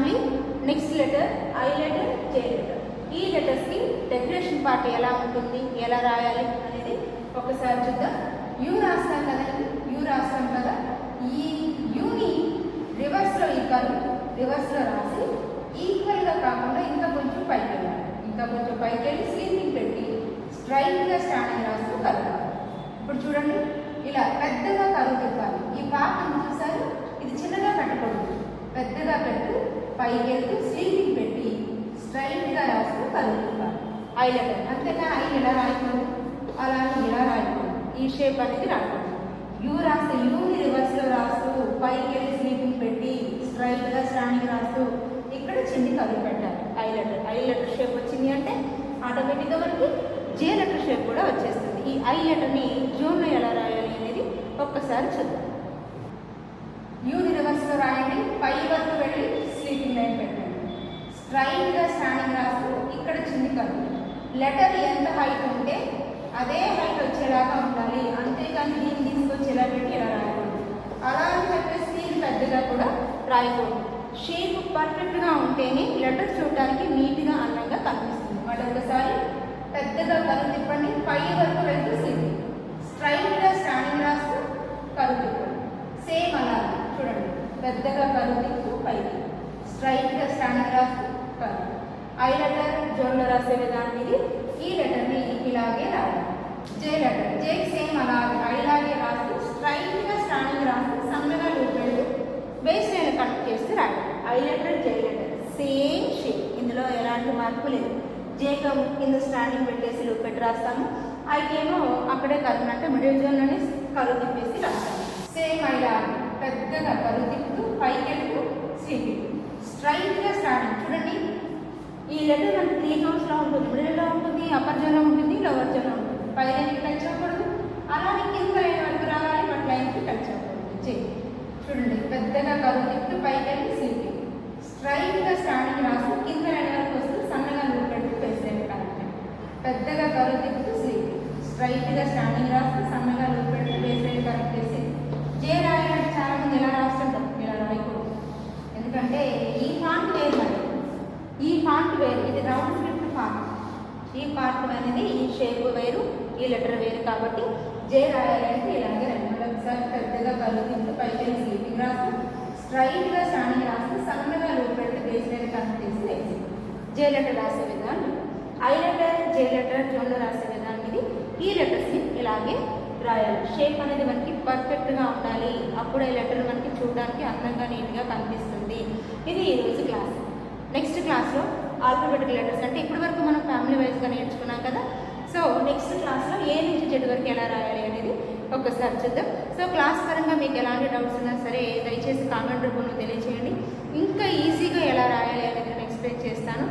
Family next letter I letter J letter E లెటర్స్కి decoration part ఎలా ఉంటుంది ఎలా రాయాలి అనేది ఒకసారి చూద్దాం. యూ రాస్తాం కదండి యూ రాస్తాం కదా? ఈ యూని రివర్స్లో ఇవ్వాలి రివర్స్లో రాసి ఈక్వల్గా కాకుండా ఇంకా కొంచెం పైకి వెళ్ళాలి. ఇంకా కొంచెం పైకి వెళ్ళి స్లీపింగ్ పెట్టి స్ట్రైట్గా స్టాండింగ్ రాస్తూ కలపాలి ఇప్పుడు చూడండి ఇలా పెద్దగా కరువు తిప్పాలి ఈ పార్ట్ చూసారు ఇది చిన్నగా పెట్టకూడదు పెద్దగా పెట్టు పైకి వెళ్తూ స్లీపింగ్ పెట్టి స్ట్రైట్గా రాస్తూ కరువు ఐ లెటర్. అంతేగా ఐ ఎలా రాయకూడదు? అలా ఇలా రాయకూడదు? ఈ షేప్ అనేది రాకూడదు. యూ రాస్తే యూని రివర్స్లో రాస్తూ పైకి వెళ్ళి స్లీపింగ్ పెట్టి స్ట్రైట్గా స్టాండింగ్ రాస్తూ ఇక్కడ చిన్ని కరువు పెట్టాలి. I letter. I letter shape వచ్చింది అంటే ఆటోమేటిక్గా మనకి జే లెటర్ షేప్ కూడా వచ్చేస్తుంది. ఈ ఐ లెటర్ని జూన్లో ఎలా రాయాలి అనేది ఒక్కసారి చూద్దాం. యూని రివర్స్లో రాయండి. పై వరకు వెళ్ళి స్లీపింగ్ లైన్ పెట్టండి. స్ట్రైట్గా స్టాండింగ్ రాస్తూ ఇక్కడ చిన్ని కరువు లెటర్ ఎంత హైట్ ఉంటే అదే హైట్ వచ్చేలాగా ఉండాలి. అంతేకాని దీన్ని తీసుకొచ్చి ఇలా పెట్టి ఇలా రాయకూడదు? అలా అని చెప్పేసి దీన్ని పెద్దగా కూడా రాయకూడదు. షేప్ పర్ఫెక్ట్గా ఉంటేనే లెటర్ చూడటానికి నీట్గా అందంగా కనిపిస్తుంది. మళ్ళీ ఒకసారి పెద్దగా కరువు తిప్పండి. పై వరకు వెళ్తూ సిద్ధి స్ట్రైట్గా స్టాండింగ్ రాస్తూ కలు తిప్పండి. సేమ్ అలా చూడండి. పెద్దగా కలు తిప్పు పైకి. స్ట్రైట్గా స్టాండింగ్ రాస్తూ ఐ లెటర్ జోన్లో రాసే విధానం ఇది ఈ లెటర్ని ఇలాగే రాయాలి. J letter. జే సేమ్ అలాగే ఐలాగే రాస్తూ స్ట్రైట్గా స్టాండింగ్ రాస్తూ సన్నగా లూపెళ్ళు బేస్ నేను కనెక్ట్ చేస్తే రాయాలి. I letter J letter. Same shape. ఇందులో ఎలాంటి మార్పు లేదు. జేకం కింద స్టాండింగ్ పెట్టేసి లూప్ పెట్టి రాస్తాము ఐకేమో అక్కడే కదనంటే మిడిల్ జోన్లోనే కరువు తిప్పేసి రాస్తాము సేమ్ ఐలాగే పెద్దగా కరువు తిప్పుతూ పైకి వెళ్తూ స్లీపింగ్ స్ట్రైట్గా స్టార్టింగ్ చూడండి. ఈ లెటర్ మనకి త్రీ జోన్స్లో ఉంటుంది. మిడిల్లో ఉంటుంది? అప్పర్ జోన్లో ఉంటుంది. లోవర్ జోన్లో ఉంటుంది. పై లైన్కి టచ్ అవ్వకూడదు. అలానే కింద లైన్ వరకు రావాలి? బట్ లైన్కి టచ్ అవ్వకూడదు. చెయ్యి చూడండి. పెద్దగా కరువు తిప్పుతూ పైకి వెళ్ళి స్లీపింగ్ స్ట్రైట్గా స్టార్టింగ్ రాస్తూ కింద లైన్ వరకు వస్తూ సన్నగా లూప్ ఫేస్ లైన్ కనెక్ట్ పెద్దగా కరువు తిప్పుతూ స్లీపింగ్ స్ట్రైట్గా స్టాండింగ్ రాస్తూ సన్నగా లూప్ పెడుతూ ఫేస్ లైన్ కనెక్ట్ చేసి జే రాయాలంటే చాలా మంది ఎలా రాస్తుంటాం ఇలా రాయకూడదు ఎందుకంటే ఈ ఫాంట్ వేరు మరి ఈ ఫాంట్ వేరు. ఇది రౌండ్ స్క్రిప్ట్ ఫాంట్ ఈ పార్ట్ అనేది ఈ షేప్ వేరు ఈ లెటర్ వేరు కాబట్టి జే రాయాలంటే ఇలాగే రెండు ఒకసారి పెద్దగా కలుగుతుంది పైకి స్లీపింగ్ రాస్తూ స్ట్రైట్గా స్టాండింగ్ రాస్తూ సన్నగా లూప్ పెట్టి బేస్ లైన్ కనెక్ట్ చేసి వేసి జే లెటర్ రాసే విధానం. ఐ లెటర్ జే లెటర్ జోన్లో రాసే విధానం ఇది. ఈ లెటర్స్ని ఇలాగే రాయాలి. షేప్ అనేది మనకి పర్ఫెక్ట్గా ఉండాలి. అప్పుడే లెటర్ మనకి చూడడానికి అందంగా నీట్గా కనిపిస్తుంది. ఇది ఈరోజు క్లాస్. నెక్స్ట్ క్లాస్లో ఆల్ఫాబెటిక్ లెటర్స్ అంటే ఇప్పటి వరకు మనం ఫ్యామిలీ వైజ్గా నేర్చుకున్నాం కదా. సో నెక్స్ట్ క్లాస్లో ఏ నుంచి జెడ్ వరకు ఎలా రాయాలి అనేది ఒక్కసారి చూద్దాం. సో క్లాస్ పరంగా మీకు ఎలాంటి డౌట్స్ ఉన్నా సరే దయచేసి కామెంట్ రూపంలో తెలియజేయండి ఇంకా ఈజీగా ఎలా రాయాలి అనేది నేను ఎక్స్ప్లెయిన్ చేస్తాను.